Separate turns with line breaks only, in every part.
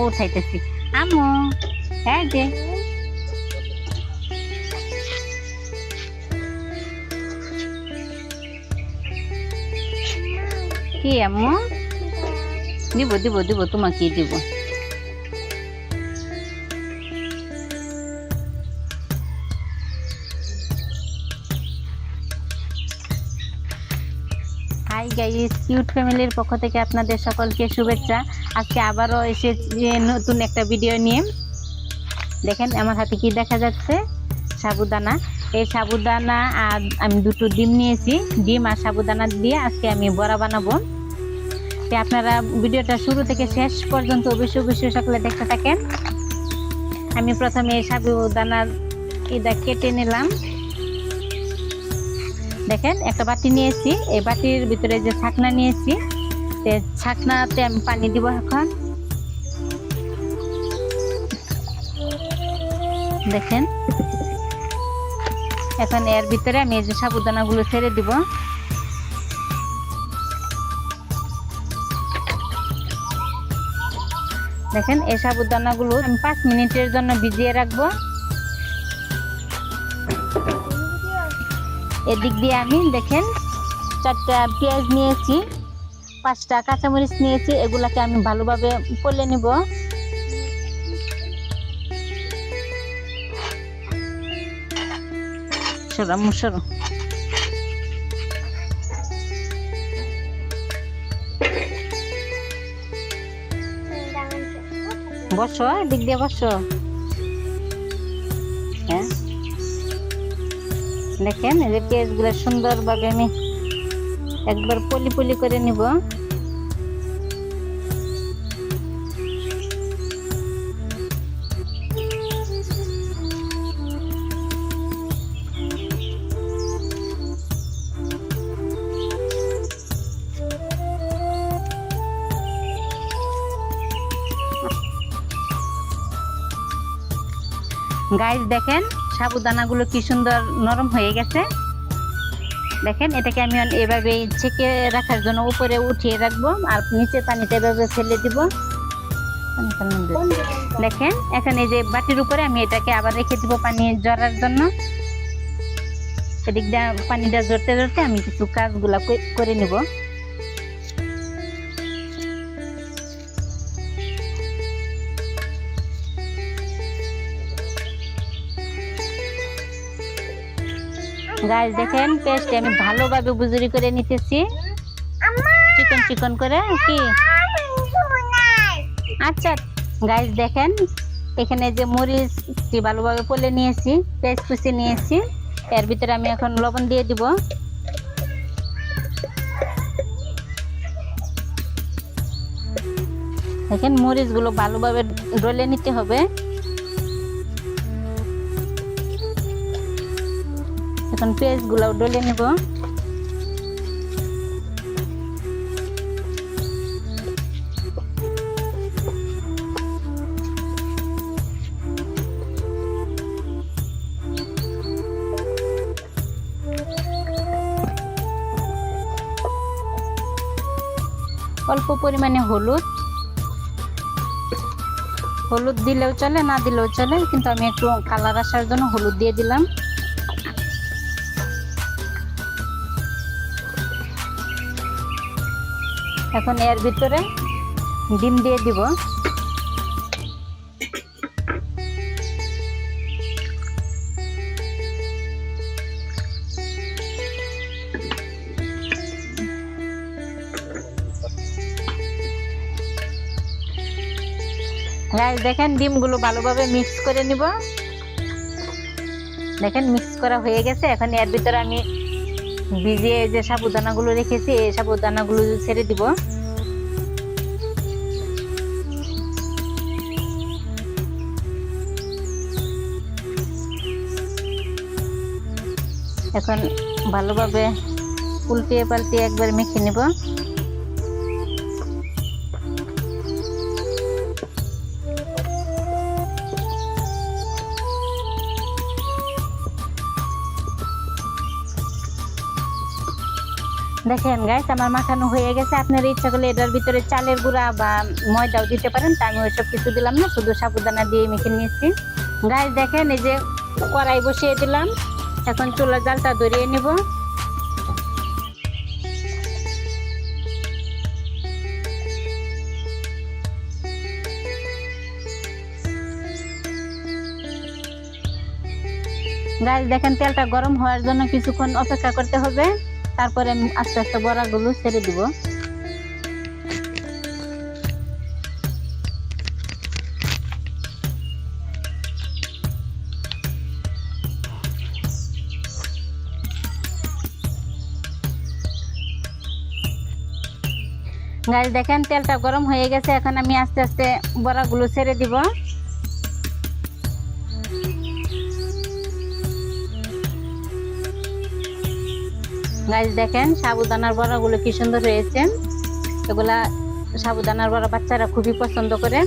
উঠাইতেছি। আমু হ্যাঁ যে কি আমু? দিব দিব দিব তোমাকে দিব। গাইস কিউট ফ্যামিলির পক্ষ থেকে আপনাদের সকলকে শুভেচ্ছা। আজকে আবারও এসেছে নতুন একটা ভিডিও নিয়ে। দেখেন, আমার হাতে কি দেখা যাচ্ছে? সাবুদানা। এই সাবুদানা আর আমি দুটো ডিম নিয়েছি। ডিম আর সাবুদানা দিয়ে আজকে আমি বড়া বানাবো। তো আপনারা ভিডিওটা শুরু থেকে শেষ পর্যন্ত অবশ্যই অবশ্যই সকলে দেখতে থাকেন। আমি প্রথমে এই সাবুদানার ইদা কেটে নিলাম। দেখেন, একটা বাটি নিয়েছি। এই বাটির ভিতরে যে ছাকনা নিয়েছি তে ছাকনাতে আমি পানি দিব এখন। দেখেন, এখন এর ভিতরে আমি এই যে সাবুদানাগুলো ছেড়ে দিব। দেখেন, এই সাবুদানাগুলো আমি পাঁচ মিনিটের জন্য ভিজিয়ে রাখব। এদিক দিয়ে আমি দেখেন চারটা পেঁয়াজ নিয়েছি, পাঁচটা কাঁচামরিচ নিয়েছি, এগুলাকে আমি ভালোভাবে পলে নিব। সরো সরো বসো দিক দিয়ে বসো। দেখেন এই যে পেঁয়াজগুলো সুন্দরভাবে আমি একবার পলি পলি করে নিব। গাইস দেখেন সাবুদানাগুলো কি সুন্দর নরম হয়ে গেছে। দেখেন, এটাকে আমি এভাবে ছেঁকে রাখার জন্য উপরে উঠিয়ে রাখব আর নিচে পানিটা এভাবে ফেলে দিব। দেখেন, এখন এই যে বাটির উপরে আমি এটাকে আবার রেখে দিব পানি জড়ার জন্য। এদিক দিয়ে পানিটা জড়তে জড়তে আমি কিছু কাজগুলা করে নিব। গাছ দেখেন পেস্ট আমি ভালোভাবে বুজুরি করে নিতেছি। চিকন চিকন করে, কি? আচ্ছা গাছ দেখেন, এখানে যে মরিচটি ভালোভাবে পলে নিয়েছি, পেস্ট কুচি নিয়েছি, এর ভিতরে আমি এখন লবণ দিয়ে দিব। দেখেন, মরিচগুলো ভালোভাবে ডলে নিতে হবে। এখন পেঁয়াজগুলো ডলে নেব। অল্প পরিমাণে হলুদ। হলুদ দিলেও চলে, না দিলেও চলে, কিন্তু আমি একটু কালার আসার জন্য হলুদ দিয়ে দিলাম। এখন এর ভিতরে ডিম দিয়ে দিব। গাইস দেখেন ডিমগুলো ভালোভাবে মিক্স করে নিব। দেখেন মিক্স করা হয়ে গেছে। এখন এর ভিতরে আমি ভিজিয়ে যে সাবুদানাগুলো রেখেছি, এই সাবুদানাগুলো ছেড়ে দিব। এখন ভালোভাবে উল্টিয়ে পাল্টিয়ে একবার মেখে নিব। দেখেন গাইস আমার মাখানো হয়ে গেছে। আপনার ইচ্ছা করলে এটার ভিতরে চালের গুঁড়া বা ময়দাও দিতে পারেন। তা আমি ওইসব কিছু দিলাম না, শুধু সাবুদানা দিয়ে মেখে নিয়েছি। গাইস দেখেন এই যে কড়াই বসিয়ে দিলাম। এখন চুলা জালটা ধরিয়ে নিব। গাইস দেখেন তেলটা গরম হওয়ার জন্য কিছুক্ষণ অপেক্ষা করতে হবে। তারপরে আমি আস্তে আস্তে বড়াগুলো ছেড়ে দিব। গাইস, দেখেন তেলটা গরম হয়ে গেছে। এখন আমি আস্তে আস্তে বড়াগুলো ছেড়ে দিব। গাইস দেখেন, সাবুদানার বড়াগুলো কি সুন্দর হয়েছে। এগুলা সাবুদানার বড়া বাচ্চারা খুবই পছন্দ করে।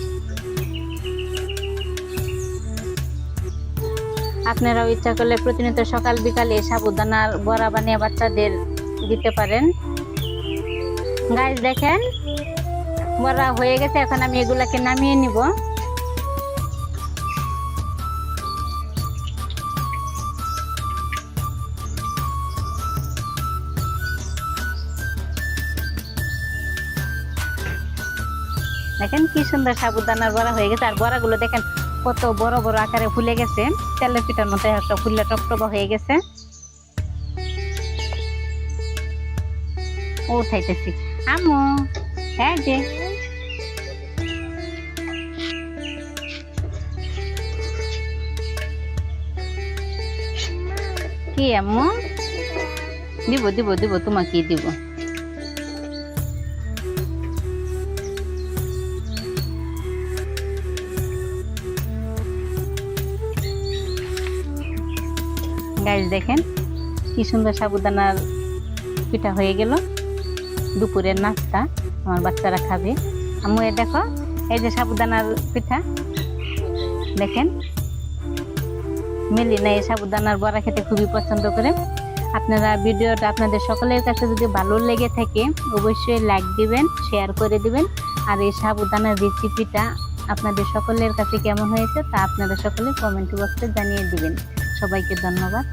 আপনারাও ইচ্ছা করলে প্রতিনিয়ত সকাল বিকালে সাবুদানার বড়া বানিয়ে বাচ্চাদের দিতে পারেন। গাইস দেখেন, বড়া হয়ে গেছে, এখন আমি এগুলাকে নামিয়ে নিব। দেখেন কি সুন্দর সাবুদানার বড়া হয়ে গেছে, আর বড়াগুলো দেখেন কত বড় বড় আকারে ফুলে গেছে। তেলের পিঠার মতো একটা ফুললে টপটপা হয়ে গেছে। ও, উঠাইতেছি। আমু হ্যাঁ যে। কি আম্মু? দিব দিব দিব, তোমাকে দিব। গাইস দেখেন। কি সুন্দর সাবুদানার পিঠা হয়ে গেল। দুপুরের নাস্তা আমার বাচ্চারা খাবে। আম্মু এ দেখো, এই যে সাবুদানার পিঠা। দেখেন, মেলিনা এই সাবুদানার বড়া খেতে খুবই পছন্দ করে। আপনারা ভিডিওটা আপনাদের সকলের কাছে যদি ভালো লেগে থাকে, অবশ্যই লাইক দিবেন শেয়ার করে দিবেন। আর এই সাবুদানার রেসিপিটা আপনাদের সকলের কাছে কেমন হয়েছে তা আপনারা সকলে কমেন্ট বক্সে জানিয়ে দিবেন। সবাইকে ধন্যবাদ।